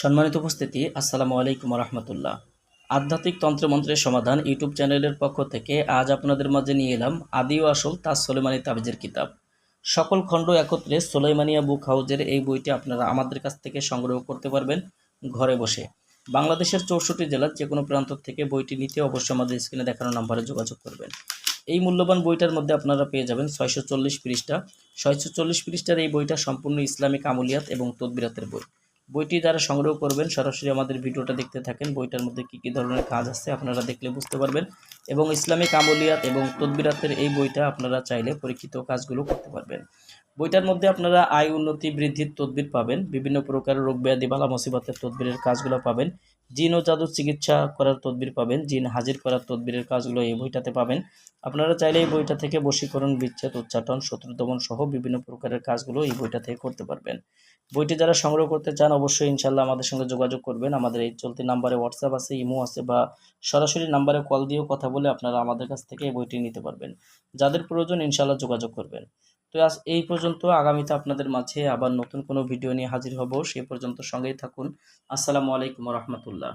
সম্মানিত উপস্থিতি, আসসালামু আলাইকুম রহমতুল্লাহ আধ্যাত্মিক তন্ত্রমন্ত্রের সমাধান ইউটিউব চ্যানেলের পক্ষ থেকে আজ আপনাদের মাঝে নিয়ে এলাম আদি ও আসল তাজ সোলেমানি তাবিজের কিতাব। সকল খণ্ড একত্রে সোলেমানিয়া বুক হাউজের এই বইটি আপনারা আমাদের কাছ থেকে সংগ্রহ করতে পারবেন ঘরে বসে। বাংলাদেশের চৌষট্টি জেলার যে কোনো প্রান্ত থেকে বইটি নিতে অবশ্যই আমাদের স্ক্রিনে দেখানো নাম্বারে যোগাযোগ করবেন। এই মূল্যবান বইটার মধ্যে আপনারা পেয়ে যাবেন ছয়শো চল্লিশ পৃষ্ঠা। ছয়শো চল্লিশ পৃষ্ঠার এই বইটা সম্পূর্ণ ইসলামিক আমলিয়াত এবং তদবিরাতের বই। বইটি যারা সংগ্রহ করবেন, সরাসরি আমাদের ভিডিওটা দেখতে থাকেন। বইটার মধ্যে কি কি ধরনের কাজ আছে আপনারা দেখলে বুঝতে পারবেন। এবং ইসলামিক আমলিয়াত এবং তদবিরাতের এই বইটা আপনারা চাইলে পরীক্ষিত কাজগুলো করতে পারবেন। বইটার মধ্যে আপনারা আয়, উন্নতি, বৃদ্ধির তদবির পাবেন। বিভিন্ন প্রকার রোগ ব্যাধি, বালা, মুসিবতের তদবিরের কাজগুলো পাবেন। জিন ও জাদুর চিকিৎসা করার তদবির পাবেন, জিন হাজির করার তদবিরের কাজগুলো এই বইটাতে পাবেন। আপনারা চাইলে এই বইটা থেকে বশীকরণ, বিচ্ছেদ, উচ্চাটন শত্রু দমন সহ বিভিন্ন প্রকারের কাজগুলো এই বইটা থেকে করতে পারবেন। বইটি যারা সংগ্রহ করতে চান, অবশ্যই ইনশাল্লাহ আমাদের সঙ্গে যোগাযোগ করবেন। আমাদের এই চলতি নাম্বারে হোয়াটসঅ্যাপ আছে, ইমো আছে বা সরাসরি নাম্বারে কল দিয়েও কথা বলে আপনারা আমাদের কাছ থেকে এই বইটি নিতে পারবেন। যাদের প্রয়োজন ইনশাল্লাহ যোগাযোগ করবেন। তো আজ এই পর্যন্ত। আগামীতে আপনাদের মাঝে আবার নতুন কোনো ভিডিও নিয়ে হাজির হব। সে পর্যন্ত সঙ্গেই থাকুন। আসসালামু আলাইকুম রহমতুল্লাহ।